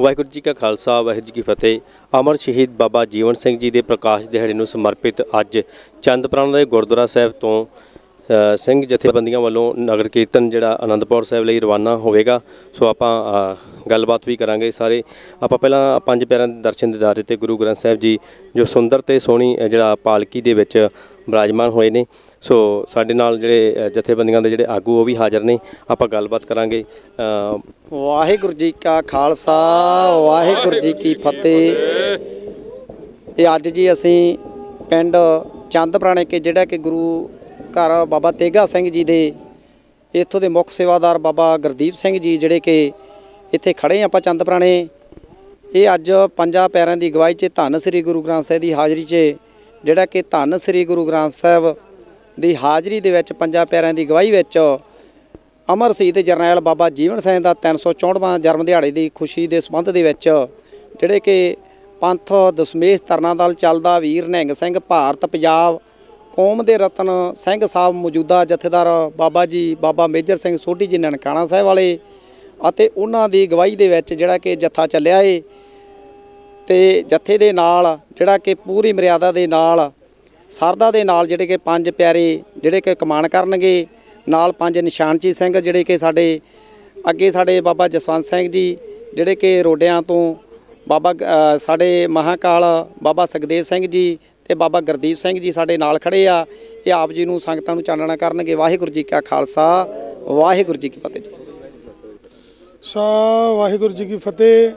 ਵਾਹਿਗੁਰੂ ਜੀ ਕਾ ਖਾਲਸਾ, ਵਾਹਿਗੁਰੂ ਜੀ ਕੀ ਫਤਿਹ। ਅਮਰ ਸ਼ਹੀਦ ਬਾਬਾ ਜੀਵਨ ਸਿੰਘ ਜੀ ਦੇ ਪ੍ਰਕਾਸ਼ ਦਿਹਾੜੇ ਨੂੰ ਸਮਰਪਿਤ ਅੱਜ ਚੰਦਪੁਰਾਣਾ ਦੇ ਗੁਰਦੁਆਰਾ ਸਾਹਿਬ ਤੋਂ ਸਿੰਘ ਜਥੇਬੰਦੀਆਂ ਵੱਲੋਂ ਨਗਰ ਕੀਰਤਨ ਜਿਹੜਾ ਆਨੰਦਪੁਰ ਸਾਹਿਬ ਲਈ ਰਵਾਨਾ ਹੋਵੇਗਾ। ਸੋ ਆਪਾਂ ਗੱਲਬਾਤ ਵੀ ਕਰਾਂਗੇ ਸਾਰੇ। ਆਪਾਂ ਪਹਿਲਾਂ ਪੰਜ ਪਿਆਰਿਆਂ ਦੇ ਦਰਸ਼ਨ ਦਿਦਾਰੇ ਤੇ ਗੁਰੂ ਗ੍ਰੰਥ ਸਾਹਿਬ ਜੀ, ਜੋ ਸੁੰਦਰ ਤੇ ਸੋਹਣੀ ਜਿਹੜਾ ਪਾਲਕੀ ਦੇ ਵਿੱਚ ਬਿਰਾਜਮਾਨ ਹੋਏ ਨੇ। ਸੋ ਸਾਡੇ ਨਾਲ ਜਿਹੜੇ ਜਥੇਬੰਦੀਆਂ ਦੇ ਜਿਹੜੇ ਆਗੂ, ਉਹ ਵੀ ਹਾਜ਼ਰ ਨੇ। ਆਪਾਂ ਗੱਲਬਾਤ ਕਰਾਂਗੇ। ਵਾਹਿਗੁਰੂ ਜੀ ਕਾ ਖਾਲਸਾ, ਵਾਹਿਗੁਰੂ ਜੀ ਕੀ ਫਤਿਹ। ਇਹ ਅੱਜ ਜੀ ਅਸੀਂ ਪਿੰਡ ਚੰਦ ਪੁਰਾਣੇ ਕੇ, ਜਿਹੜਾ ਕਿ ਗੁਰੂ ਘਰ ਬਾਬਾ ਤੇਗਾ ਸਿੰਘ ਜੀ ਦੇ, ਇੱਥੋਂ ਦੇ ਮੁੱਖ ਸੇਵਾਦਾਰ ਬਾਬਾ ਗੁਰਦੀਪ ਸਿੰਘ ਜੀ, ਜਿਹੜੇ ਕਿ ਇੱਥੇ ਖੜੇ ਆਪਾਂ ਚੰਦ ਪੁਰਾਣੇ ਇਹ ਅੱਜ ਪੰਜਾਂ ਪੈਰਾਂ ਦੀ ਅਗਵਾਈ 'ਚ ਧੰਨ ਸ੍ਰੀ ਗੁਰੂ ਗ੍ਰੰਥ ਸਾਹਿਬ ਦੀ ਹਾਜ਼ਰੀ 'ਚ, ਜਿਹੜਾ ਕਿ ਧੰਨ ਸ੍ਰੀ ਗੁਰੂ ਗ੍ਰੰਥ ਸਾਹਿਬ ਦੀ ਹਾਜ਼ਰੀ ਦੇ ਵਿੱਚ ਪੰਜਾਂ ਪਿਆਰਿਆਂ ਦੀ ਅਗਵਾਈ ਵਿੱਚ ਅਮਰ ਸ਼ਹੀਦ ਜਰਨੈਲ ਬਾਬਾ ਜੀਵਨ ਸਿੰਘ ਦਾ 364ਵਾਂ ਜਨਮ ਦਿਹਾੜੇ ਦੀ ਖੁਸ਼ੀ ਦੇ ਸੰਬੰਧ ਦੇ ਵਿੱਚ ਜਿਹੜੇ ਕਿ ਪੰਥ ਦਸਮੇਸ਼ ਤਰਨਾ ਦਲ ਚੱਲਦਾ ਵੀਰ ਨਿਹੰਗ ਸਿੰਘ ਭਾਰਤ ਪੰਜਾਬ ਕੌਮ ਦੇ ਰਤਨ ਸਿੰਘ ਸਾਹਿਬ ਮੌਜੂਦਾ ਜਥੇਦਾਰ ਬਾਬਾ ਜੀ ਬਾਬਾ ਮੇਜਰ ਸਿੰਘ ਸੋਢੀ ਜੀ ਨਨਕਾਣਾ ਸਾਹਿਬ ਵਾਲੇ ਅਤੇ ਉਹਨਾਂ ਦੀ ਗਵਾਹੀ ਦੇ ਵਿੱਚ ਜਿਹੜਾ ਕਿ ਜੱਥਾ ਚੱਲਿਆ ਏ ਤੇ ਜੱਥੇ ਦੇ ਨਾਲ ਜਿਹੜਾ ਕਿ ਪੂਰੀ ਮਰਿਆਦਾ ਦੇ ਨਾਲ ਸਰਦਾ ਦੇ ਨਾਲ ਜਿਹੜੇ ਕਿ ਪੰਜ ਪਿਆਰੇ ਜਿਹੜੇ ਕਿ ਕਮਾਨ ਕਰਨਗੇ, ਨਾਲ ਪੰਜ ਨਿਸ਼ਾਨਚੀ ਸਿੰਘ ਜਿਹੜੇ ਕਿ ਸਾਡੇ ਅੱਗੇ ਸਾਡੇ ਬਾਬਾ ਜਸਵੰਤ ਸਿੰਘ ਜੀ, ਜਿਹੜੇ ਕਿ ਰੋਡਿਆਂ ਤੋਂ ਬਾਬਾ ਸਾਡੇ ਮਹਾਕਾਲ ਬਾਬਾ ਸੁਖਦੇਵ ਸਿੰਘ ਜੀ ਤੇ ਬਾਬਾ ਗੁਰਦੀਪ ਸਿੰਘ ਜੀ ਸਾਡੇ ਨਾਲ ਖੜੇ ਆ, ਇਹ ਆਪ ਜੀ ਨੂੰ ਸੰਗਤਾਂ ਨੂੰ ਚਾਨਣਾ ਕਰਨਗੇ। ਵਾਹਿਗੁਰੂ ਜੀ ਕਾ ਖਾਲਸਾ, ਵਾਹਿਗੁਰੂ ਜੀ ਕੀ ਫਤਿਹ ਸਾ ਵਾਹਿਗੁਰੂ ਜੀ ਕੀ ਫਤਿਹ।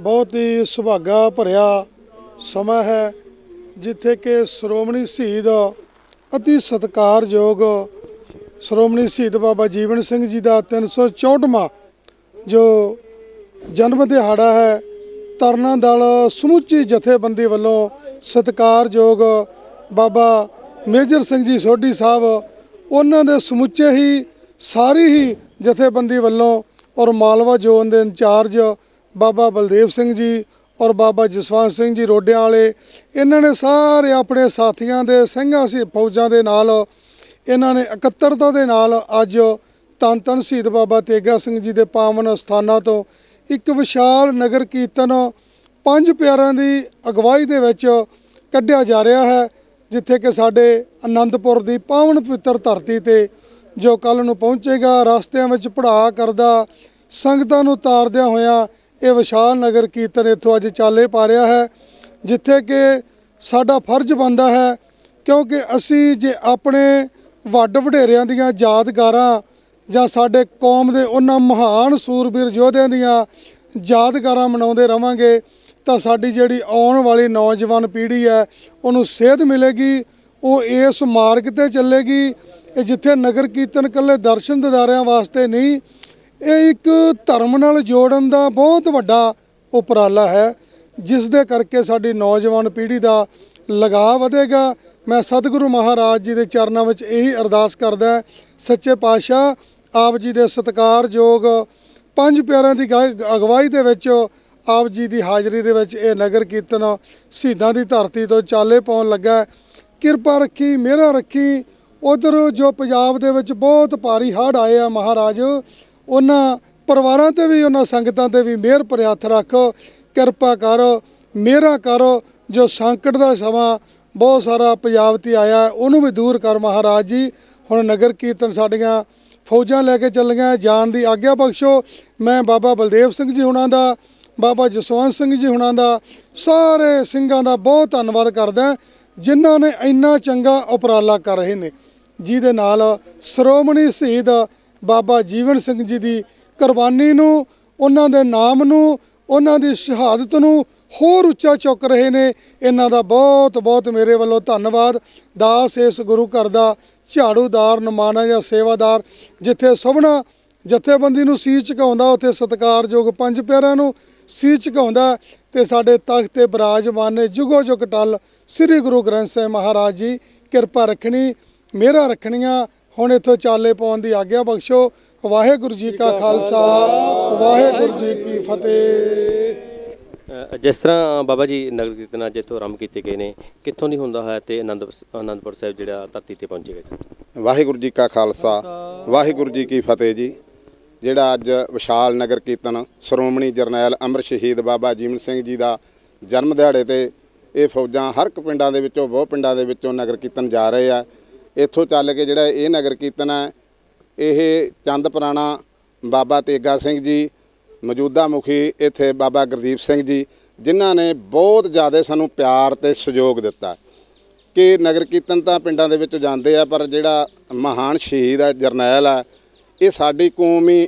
ਬਹੁਤ ਹੀ ਸੁਭਾਗਾ ਭਰਿਆ ਸਮਾਂ ਹੈ। ਜਿੱਥੇ ਕਿ ਸ਼੍ਰੋਮਣੀ ਸ਼ਹੀਦ ਅਤੀ ਸਤਿਕਾਰਯੋਗ ਸ਼੍ਰੋਮਣੀ ਸ਼ਹੀਦ ਬਾਬਾ ਜੀਵਨ ਸਿੰਘ ਜੀ ਦਾ 364ਵਾਂ ਜੋ ਜਨਮ ਦਿਹਾੜਾ ਹੈ, ਤਰਨਾ ਦਲ ਸਮੁੱਚੀ ਜਥੇਬੰਦੀ ਵੱਲੋਂ ਸਤਿਕਾਰਯੋਗ ਬਾਬਾ ਮੇਜਰ ਸਿੰਘ ਜੀ ਸੋਢੀ ਸਾਹਿਬ, ਉਹਨਾਂ ਦੇ ਸਮੁੱਚੇ ਹੀ, ਸਾਰੀ ਹੀ ਜਥੇਬੰਦੀ ਵੱਲੋਂ ਔਰ ਮਾਲਵਾ ਜ਼ੋਨ ਦੇ ਇੰਚਾਰਜ ਬਾਬਾ ਬਲਦੇਵ ਸਿੰਘ ਜੀ ਔਰ ਬਾਬਾ ਜਸਵੰਤ ਸਿੰਘ ਜੀ ਰੋਡਿਆਂ ਵਾਲੇ, ਇਹਨਾਂ ਨੇ ਸਾਰੇ ਆਪਣੇ ਸਾਥੀਆਂ ਦੇ, ਸਿੰਘਾਂ ਸੀ ਫੌਜਾਂ ਦੇ ਨਾਲ, ਇਹਨਾਂ ਨੇ ਇਕੱਤਰਤਾ ਦੇ ਨਾਲ ਅੱਜ ਧੰਨ ਧੰਨ ਸ਼ਹੀਦ ਬਾਬਾ ਤੇਗਾ ਸਿੰਘ ਜੀ ਦੇ ਪਾਵਨ ਸਥਾਨਾਂ ਤੋਂ ਇੱਕ ਵਿਸ਼ਾਲ ਨਗਰ ਕੀਰਤਨ ਪੰਜ ਪਿਆਰਿਆਂ ਦੀ ਅਗਵਾਈ ਦੇ ਵਿੱਚ ਕੱਢਿਆ ਜਾ ਰਿਹਾ ਹੈ, ਜਿੱਥੇ ਕਿ ਸਾਡੇ ਆਨੰਦਪੁਰ ਦੀ ਪਾਵਨ ਪਵਿੱਤਰ ਧਰਤੀ ਤੇ ਜੋ ਕੱਲ ਨੂੰ ਪਹੁੰਚੇਗਾ, ਰਸਤਿਆਂ ਵਿੱਚ ਪੜਾ ਕਰਦਾ, ਸੰਗਤਾਂ ਨੂੰ ਤਾਰਦਿਆਂ ਹੋਇਆਂ ਇਹ ਵਿਸ਼ਾਲ ਨਗਰ ਕੀਰਤਨ ਇੱਥੋਂ ਅੱਜ ਚਾਲੇ ਪਾ ਰਿਹਾ ਹੈ, ਜਿੱਥੇ ਕਿ ਸਾਡਾ ਫਰਜ਼ ਬਣਦਾ ਹੈ, ਕਿਉਂਕਿ ਅਸੀਂ ਜੇ ਆਪਣੇ ਵੱਡ ਵਡੇਰਿਆਂ ਦੀਆਂ ਯਾਦਗਾਰਾਂ ਜਾਂ ਸਾਡੇ ਕੌਮ ਦੇ ਉਹਨਾਂ ਮਹਾਨ ਸੂਰਬੀਰ ਯੋਧਿਆਂ ਦੀਆਂ ਯਾਦਗਾਰਾਂ ਮਨਾਉਂਦੇ ਰਵਾਂਗੇ, ਤਾਂ ਸਾਡੀ ਜਿਹੜੀ ਆਉਣ ਵਾਲੀ ਨੌਜਵਾਨ ਪੀੜ੍ਹੀ ਹੈ, ਉਹਨੂੰ ਸੇਧ ਮਿਲੇਗੀ, ਉਹ ਇਸ ਮਾਰਗ ਤੇ ਚੱਲੇਗੀ, ਇਹ ਜਿੱਥੇ ਨਗਰ ਕੀਰਤਨ ਕੱਲੇ ਦਰਸ਼ਨ ਦਿਦਾਰਿਆਂ ਵਾਸਤੇ ਨਹੀਂ ਇਹ ਇੱਕ ਧਰਮ ਨਾਲ ਜੋੜਨ ਦਾ ਬਹੁਤ ਵੱਡਾ ਉਪਰਾਲਾ ਹੈ, ਜਿਸ ਦੇ ਕਰਕੇ ਸਾਡੀ ਨੌਜਵਾਨ ਪੀੜ੍ਹੀ ਦਾ ਲਗਾਅ ਵਧੇਗਾ। ਮੈਂ ਸਤਿਗੁਰੂ ਮਹਾਰਾਜ ਜੀ ਦੇ ਚਰਨਾਂ ਵਿੱਚ ਇਹੀ ਅਰਦਾਸ ਕਰਦਾ ਸੱਚੇ ਪਾਤਸ਼ਾਹ, ਆਪ ਜੀ ਦੇ ਸਤਿਕਾਰਯੋਗ ਪੰਜ ਪਿਆਰਿਆਂ ਦੀ ਗਾ- ਅਗਵਾਈ ਦੇ ਵਿੱਚ, ਆਪ ਜੀ ਦੀ ਹਾਜ਼ਰੀ ਦੇ ਵਿੱਚ ਇਹ ਨਗਰ ਕੀਰਤਨ ਸ਼ਹੀਦਾਂ ਦੀ ਧਰਤੀ ਤੋਂ ਚਾਲੇ ਪਾਉਣ ਲੱਗਾ ਕਿਰਪਾ ਰੱਖੀ, ਮਿਹਰ ਰੱਖੀ, ਉਧਰ ਜੋ ਪੰਜਾਬ ਦੇ ਵਿੱਚ ਬਹੁਤ ਭਾਰੀ ਹੜ੍ਹ ਆਏ ਆ ਮਹਾਰਾਜ ਉਹਨਾਂ ਪਰਿਵਾਰਾਂ ਤੇ ਵੀ, ਉਹਨਾਂ ਸੰਗਤਾਂ ਤੇ ਵੀ ਮਿਹਰ ਭਰਿਆ ਹੱਥ ਰੱਖ। ਕਿਰਪਾ ਕਰੋ, ਮਿਹਰਾਂ ਕਰੋ, ਜੋ ਸੰਕਟ ਦਾ ਸਮਾਂ ਬਹੁਤ ਸਾਰਾ ਪੰਜਾਬ ਤੇ ਆਇਆ, ਉਹਨੂੰ ਵੀ ਦੂਰ ਕਰ ਮਹਾਰਾਜ ਜੀ। ਹੁਣ ਨਗਰ ਕੀਰਤਨ ਸਾਡੀਆਂ ਫੌਜਾਂ ਲੈ ਕੇ ਚੱਲੀਆਂ, ਜਾਣ ਦੀ ਆਗਿਆ ਬਖਸ਼ੋ। ਮੈਂ ਬਾਬਾ ਬਲਦੇਵ ਸਿੰਘ ਜੀ ਹੁਣਾਂ ਦਾ, ਬਾਬਾ ਜਸਵੰਤ ਸਿੰਘ ਜੀ ਹੁਣਾਂ ਦਾ, ਸਾਰੇ ਸਿੰਘਾਂ ਦਾ ਬਹੁਤ ਧੰਨਵਾਦ ਕਰਦਾ, ਜਿਨ੍ਹਾਂ ਨੇ ਇੰਨਾ ਚੰਗਾ ਉਪਰਾਲਾ ਕਰ ਰਹੇ ਨੇ। ਜਿਹਦੇ ਨਾਲ ਸ਼੍ਰੋਮਣੀ ਸ਼ਹੀਦ ਬਾਬਾ ਜੀਵਨ ਸਿੰਘ ਜੀ ਦੀ ਕੁਰਬਾਨੀ ਨੂੰ, ਉਹਨਾਂ ਦੇ ਨਾਮ ਨੂੰ, ਉਹਨਾਂ ਦੀ ਸ਼ਹਾਦਤ ਨੂੰ ਹੋਰ ਉੱਚਾ ਚੁੱਕ ਰਹੇ ਨੇ। ਇਹਨਾਂ ਦਾ ਬਹੁਤ ਬਹੁਤ ਮੇਰੇ ਵੱਲੋਂ ਧੰਨਵਾਦ। ਦਾਸ ਇਸ ਗੁਰੂ ਘਰ ਦਾ ਝਾੜੂਦਾਰ ਨਮਾਨਾ ਜਾਂ ਸੇਵਾਦਾਰ, ਜਿੱਥੇ ਸਭਨਾ ਜਥੇਬੰਦੀ ਨੂੰ ਸੀਸ ਝੁਕਾਉਂਦਾ, ਉੱਥੇ ਸਤਿਕਾਰਯੋਗ ਪੰਜ ਪਿਆਰਿਆਂ ਨੂੰ ਸੀਸ ਝੁਕਾਉਂਦਾ ਤੇ ਸਾਡੇ ਤਖਤ ਤੇ ਬਿਰਾਜਮਾਨ ਨੇ ਜੁਗੋ ਜੁਗ ਟਲ ਸ੍ਰੀ ਗੁਰੂ ਗ੍ਰੰਥ ਸਾਹਿਬ ਮਹਾਰਾਜ ਜੀ। ਕਿਰਪਾ ਰੱਖਣੀ ਮਿਹਰਾਂ ਰੱਖਣੀਆਂ ਹੁਣ ਇੱਥੋਂ ਚਾਲੇ ਪਾਉਣ ਦੀ ਆਗਿਆ ਬਖਸ਼ੋ। ਵਾਹਿਗੁਰੂ ਜੀ ਕਾ ਖਾਲਸਾ ਵਾਹਿਗੁਰੂ ਜੀ ਕੀ ਫਤਿਹ। ਜਿਸ ਤਰ੍ਹਾਂ ਬਾਬਾ ਜੀ ਨਗਰ ਕੀਰਤਨ ਅੱਜ ਇੱਥੋਂ ਆਰੰਭ ਕੀਤੇ ਗਏ ਨੇ ਕਿੱਥੋਂ ਦੀ ਹੁੰਦਾ ਹੈ ਤੇ ਆਨੰਦ ਆਨੰਦਪੁਰ ਸਾਹਿਬ ਜਿਹੜਾ ਧਰਤੀ ਤੇ ਪਹੁੰਚੇਗਾ ਵਾਹਿਗੁਰੂ ਜੀ ਕਾ ਖਾਲਸਾ ਵਾਹਿਗੁਰੂ ਜੀ ਕੀ ਫਤਿਹ ਜੀ। ਜਿਹੜਾ ਅੱਜ ਵਿਸ਼ਾਲ ਨਗਰ ਕੀਰਤਨ ਸ਼੍ਰੋਮਣੀ ਜਰਨੈਲ ਅਮਰ ਸ਼ਹੀਦ ਬਾਬਾ ਜੀਵਨ ਸਿੰਘ ਜੀ ਦਾ ਜਨਮ ਦਿਹਾੜੇ ਤੇ ਇਹ ਫੌਜਾਂ ਹਰ ਇੱਕ ਪਿੰਡਾਂ ਦੇ ਵਿੱਚੋਂ ਬਹੁਤ ਪਿੰਡਾਂ ਦੇ ਵਿੱਚੋਂ ਨਗਰ ਕੀਰਤਨ ਜਾ ਰਹੇ ਆ। ਇੱਥੋਂ ਚੱਲ ਕੇ ਜਿਹੜਾ ਇਹ ਨਗਰ ਕੀਰਤਨ ਹੈ, ਇਹ ਚੰਦ ਪੁਰਾਣਾ ਬਾਬਾ ਤੇਗਾ ਸਿੰਘ ਜੀ, ਮੌਜੂਦਾ ਮੁਖੀ ਇੱਥੇ ਬਾਬਾ ਗੁਰਦੀਪ ਸਿੰਘ ਜੀ, ਜਿਨ੍ਹਾਂ ਨੇ ਬਹੁਤ ਜ਼ਿਆਦਾ ਸਾਨੂੰ ਪਿਆਰ ਤੇ ਸਹਿਯੋਗ ਦਿੱਤਾ। ਕਿ ਨਗਰ ਕੀਰਤਨ ਤਾਂ ਪਿੰਡਾਂ ਦੇ ਵਿੱਚ ਜਾਂਦੇ ਆ, ਪਰ ਜਿਹੜਾ ਮਹਾਨ ਸ਼ਹੀਦ ਹੈ ਜਰਨੈਲ ਆ, ਇਹ ਸਾਡੀ ਕੌਮ ਹੀ